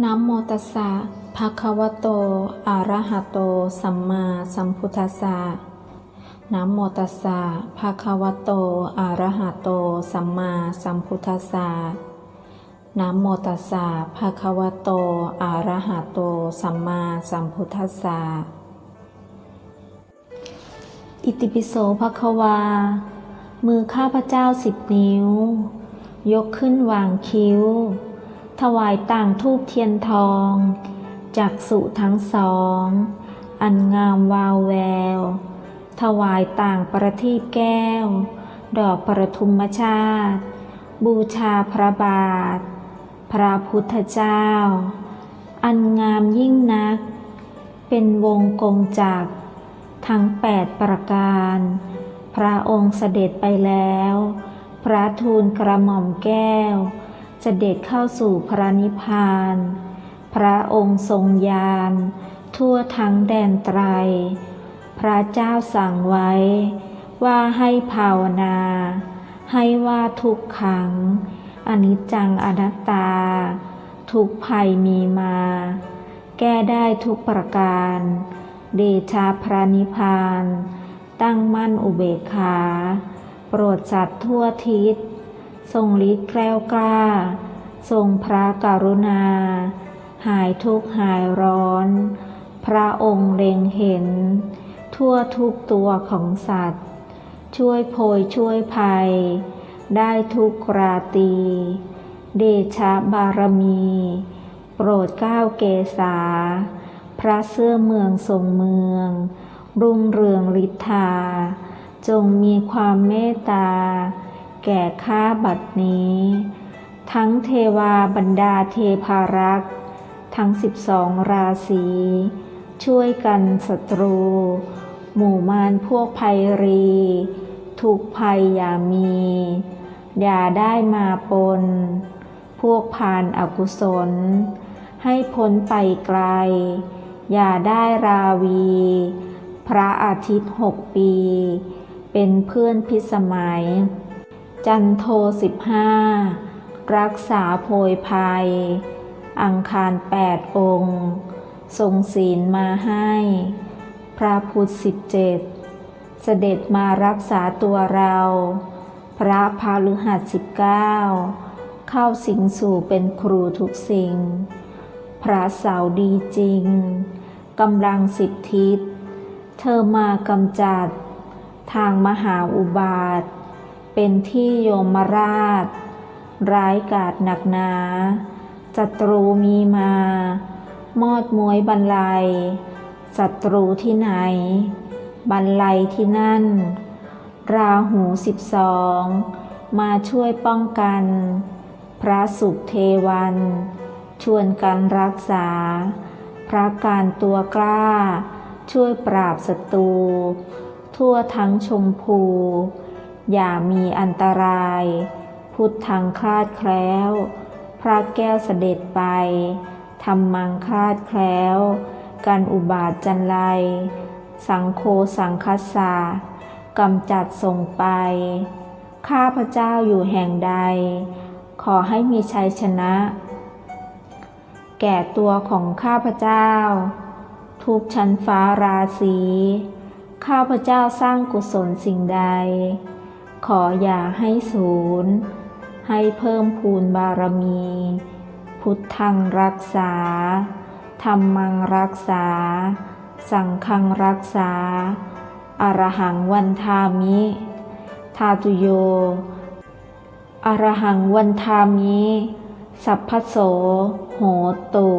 นะโมตัสสะภะคะวะโต อะระหะโต สัมมาสัมพุทธัสสะนะโมตัสสะภะคะวะโต อะระหะโต สัมมาสัมพุทธัสสะนะโมตัสสะภะคะวะโต อะระหะโต สัมมาสัมพุทธัสสะอิติปิโสภะคะวา มือข้าพเจ้าสิบนิ้ว ยกขึ้นวางคิ้ว ถวายต่างทูบเทียนทองจากสุทั้งสอง อันงามวาวแวว ถวายต่างประทีปแก้ว ดอกประทุมชาติ บูชาพระบาท พระพุทธเจ้า อันงามยิ่งนัก เป็นวงกลมจักทั้งแปดประการ พระองค์เสด็จไปแล้ว พระทูลกระหม่อมแก้ว เสด็จเข้าสู่พระนิพพาน พระองค์ทรงยาน ทั่วทั้งแดนไตร พระเจ้าสั่งไว้ ว่าให้ภาวนา ให้ว่าทุกขังอนิจจังอนัตตา ทุกภัยมีมา แก้ได้ทุกประการ เดชาพระนิพพาน ตั้งมั่นอุเบกขา โปรดสัตว์ทั่วทิศ ทรงฤทธิ์แกล้วกล้า ทรงพระกรุณา หายทุกข์หายร้อน พระองค์เล็งเห็น ทั่วทุกตัวของสัตว์ ช่วยโพยช่วยภัย ได้ทุกราตี เดชะบารมี โปรดก้าวเกษาพระเสื้อเมืองทรงเมือง รุ่งเรืองฤทธา จงมีความเมตตา แก่ข้าบัดนี้ ทั้งเทวาบรรดาเทพารักษ์ ทั้งสิบสองราศีช่วยกันศัตรู หมู่มารพวกภัยรี ทุกภัยอย่ามี อย่าได้มาปน พวกพานอากุศล ให้พ้นไปไกล อย่าได้ราวี พระอาทิตย์หกปี เป็นเพื่อนพิสมัย จันโทสิบห้ารักษาโพยภัย อังคารแปดองค์ทรงศีลมาให้ พระพุทธสิบเจ็ดเสด็จมารักษาตัวเรา พระพาฤหัสสิบเก้าเข้าสิงสู่เป็นครูทุกสิ่ง พระเสาดีจริงกำลังสิบทิศ เธอมากำจัด ทางมหาอุบาท เป็นที่โยมราช ร้ายกาจหนักหนาศัตรูมีมา มอดมวยบรรลัยศัตรูที่ไหน บรรลัยที่นั่น ราหูสิบสองมาช่วยป้องกัน พระสุขเทวัน ชวนกันรักษา พระการตัวกล้า ช่วยปราบศัตรู ทั่วทั้งชมพู อย่ามีอันตราย พุทธังคลาดแคล้ว พระแก้วเสด็จไปทำมังคลาดแคล้วการอุบาทจันไรสังโคสังคสากำจัดส่งไป ข้าพระเจ้าอยู่แห่งใด ขอให้มีชัยชนะ แก่ตัวของข้าพเจ้า ทุกชั้นฟ้าราศีข้าพเจ้าสร้างกุศลสิ่งใด ขออย่าให้ศูนย์ให้เพิ่มพูนบารมี พุทธังรักษา ธรรมังรักษา สังฆังรักษา อรหังวันทามิ ทาตุโย อรหังวันทามิ สัพพโส โหตุ